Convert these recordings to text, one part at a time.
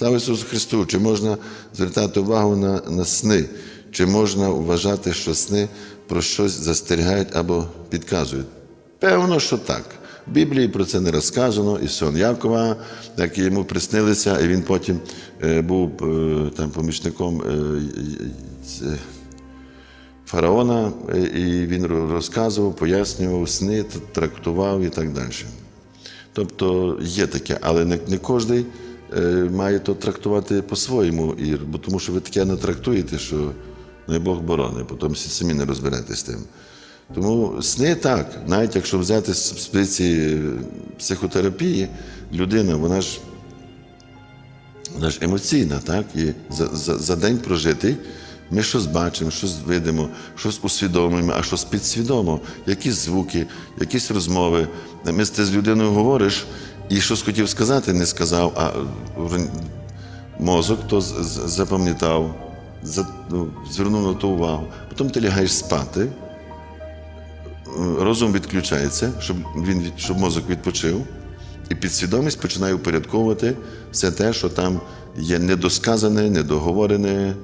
Слава Ісусу Христу! Чи можна звертати увагу на, на сни? Чи можна вважати, що сни про щось застерігають або підказують? Певно, що так. В Біблії про це не розказано, і сон Якова, як йому приснилися, і він потім е, був е, там помічником е, фараона, і він розказував, пояснював сни, трактував і так далі. Тобто є таке, але не, кожен має то трактувати по-своєму, бо тому що ви таке не трактуєте, що не Бог борони, потім самі не розберетесь з тим. Тому сни так, навіть якщо взяти з позиції психотерапії, людина, вона ж вона ж емоційна, так? І за, за, за день прожитий ми щось бачимо, щось видимо, щось усвідомлюємо, а щось підсвідомо, якісь звуки, якісь розмови. Ми з ти з людиною говориш і щось хотів сказати, не сказав, а мозок то запам'ятав, ну, звернув на то увагу. Потім ти лягаєш спати, розум відключається, щоб, він, щоб мозок відпочив, і підсвідомість починає упорядковувати все те, що там є недосказане, недоговорене,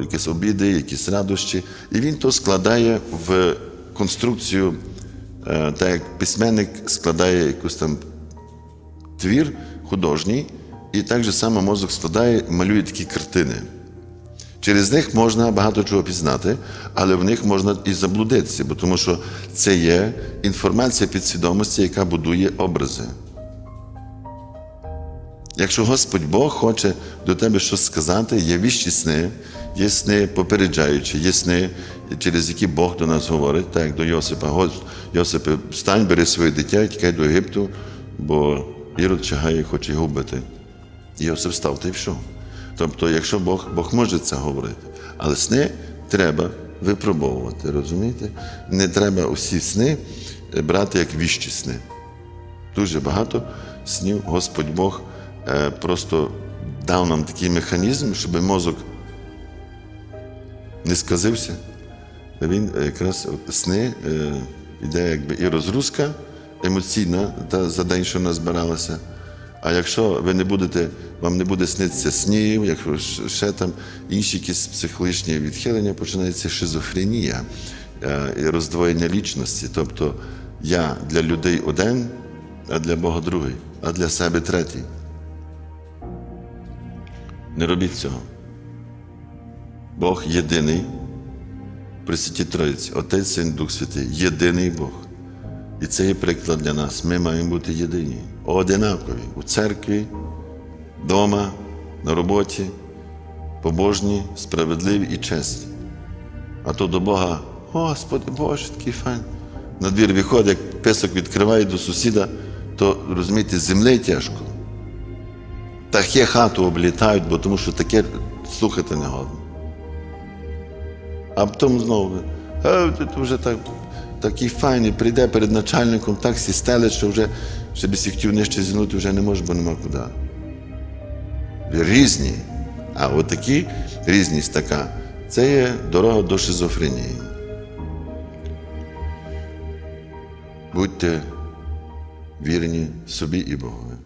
якісь обіди, якісь радощі. І він то складає в конструкцію, е, так як письменник складає якусь там твір художній, і так же само мозок складає, малює такі картини. Через них можна багато чого пізнати, але в них можна і заблудитися, бо тому що це є інформація підсвідомості, яка будує образи. Якщо Господь Бог хоче до тебе щось сказати, є віщі сни, є сни попереджаючі, є сни, через які Бог до нас говорить, так як до Йосипа. Йосипе, встань, бери своє дитя і тікай до Єгипту, бо Ірод чагає хоче його вбити. Йосип став та й все. Тобто, якщо Бог, Бог може це говорити, але сни треба випробовувати, розумієте? Не треба усі сни е, брати як віщі сни. Дуже багато снів Господь Бог е, просто дав нам такий механізм, щоб мозок не сказився. Він якраз сни е, іде якби і розгрузка емоційна та за день, що назбиралася. А якщо ви не будете, вам не буде снитися снів, якщо ще там інші якісь психологічні відхилення, починається шизофренія е, і роздвоєння лічності. Тобто я для людей один, а для Бога другий, а для себе третій. Не робіть цього. Бог єдиний, при Святій Троїці, Отець Син Дух Святий, єдиний Бог. І це є приклад для нас. Ми маємо бути єдині, одинакові у церкві, вдома, на роботі, побожні, справедливі і чесні. А то до Бога, Господи Боже, такий файн. На двір виходить, як писок відкриває до сусіда, то розумієте, землі тяжко. Таке хату облітають, бо тому що таке слухати не годно. А потім знову, а, ти то вже так, такий файний, прийде перед начальником, так стелить, що вже, ще би хотів нижче зінути, вже не може, бо нема куди. Різні. А от такі різність така, це є дорога до шизофренії. Будьте вірні собі і Богові.